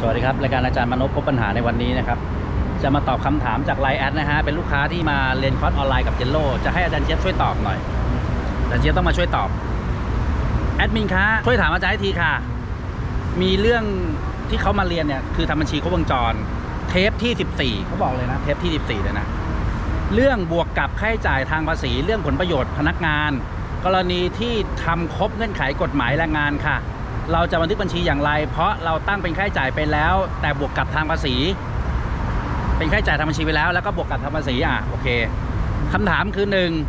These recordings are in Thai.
สวัสดีครับรายการอาจารย์มนพพบปัญหาในวันนี้นะครับ จะมาตอบคำถามจากไลน์แอดนะฮะเป็นลูกค้าที่มาเรียนคอร์สออนไลน์กับเจนโลจะให้อาจารย์เจี๊ยบช่วยตอบหน่อยอาจารย์เจี๊ยบต้องมาช่วยตอบแอดมินคะช่วยถามอาจารย์ให้ทีค่ะ มีเรื่องที่เขามาเรียนเนี่ยคือทำบัญชีครบวงจร เทปที่ 14เขาบอกเลยนะเทปที่ 14เลยนะเรื่องบวกกับค่าใช้จ่ายทางภาษีเรื่องผลประโยชน์พนักงาน กรณีที่ทำครบเงื่อนไขกฎหมายแรงงานค่ะ เราจะบันทึกบัญชีอย่างไร เพราะเราตั้งเป็นค่าใช้จ่ายไปแล้ว แต่บวกกับทางภาษี เป็นค่าใช้จ่ายทางบัญชีไปแล้ว แล้วก็บวกกับทางภาษีอะโอเคคำถามคือ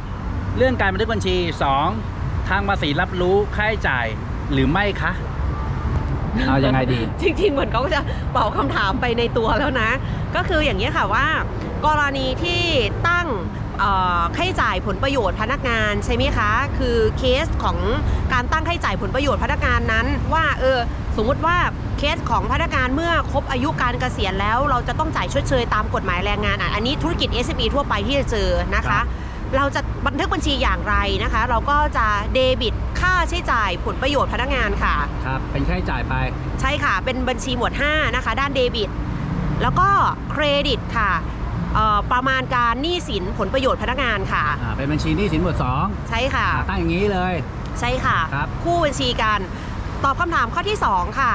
1. เรื่องการบันทึกบัญชี 2. ทางภาษีรับรู้ค่าใช้จ่ายหรือไม่คะ เอายังไงดี จริงๆ เหมือนเขาจะตอบคำถามไปในตัวแล้วนะ ก็คืออย่างนี้ยค่ะว่า กรณีที่ตั้งเอ่อค่าใช้จ่ายผลประโยชน์พนักงานใช่ไหมคะ คือเคสของการตั้งค่าใช้จ่ายผลประโยชน์พนักงานนั้น ว่าเออสมมุติว่าเคสของพนักงานเมื่อครบอายุการเกษียณแล้ว เราจะต้องจ่ายชดเชยตามกฎหมายแรงงานอะอันนี้ธุรกิจ SME ทั่วไปที่จะเจอนะครัคะ บ เราจะบันทึกบัญชีอย่างไรนะคะ เราก็จะเดบิตค่าใช้จ่ายผลประโยชน์พนักงานค่ะ ครับ เป็นค่าใช้จ่ายไป ใช่ค่ะ เป็นบัญชีหมวด 5 นะคะ ด้านเดบิต แล้วก็เครดิตค่ะเอ่อประมาณการหนี้สินผลประโยชน์พนักงานค่ะอ่าเป็นบัญชีหนี้สินหมวดสองใช่ค่ะอ่าตั้งอย่างนี้เลย ใช่ค่ะครับคู่บัญชีกันตอบคำถามข้อที่ 2 ค่ะ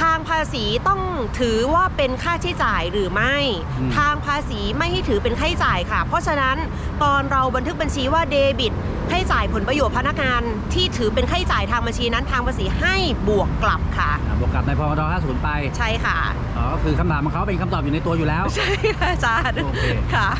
ทางภาษีต้องถือว่าเป็นค่าใช้จ่ายหรือไม่ อืม ทางภาษีไม่ให้ถือเป็นค่าใช้จ่ายค่ะ เพราะฉะนั้นตอนเราบันทึกบัญชีว่าเดบิตค่าใช้จ่ายผลประโยชน์พนักงานที่ถือเป็นค่าใช้จ่ายทางบัญชีนั้น ทางภาษีให้บวกกลับค่ะ อ่าบวกกับในพรบ50 ไปใช่ค่ะอ๋อก็คือคำถามของเขาเป็นคำตอบอยู่ในตัวอยู่แล้ว ใช่ค่ะอาจารย์โอเค ค่ะ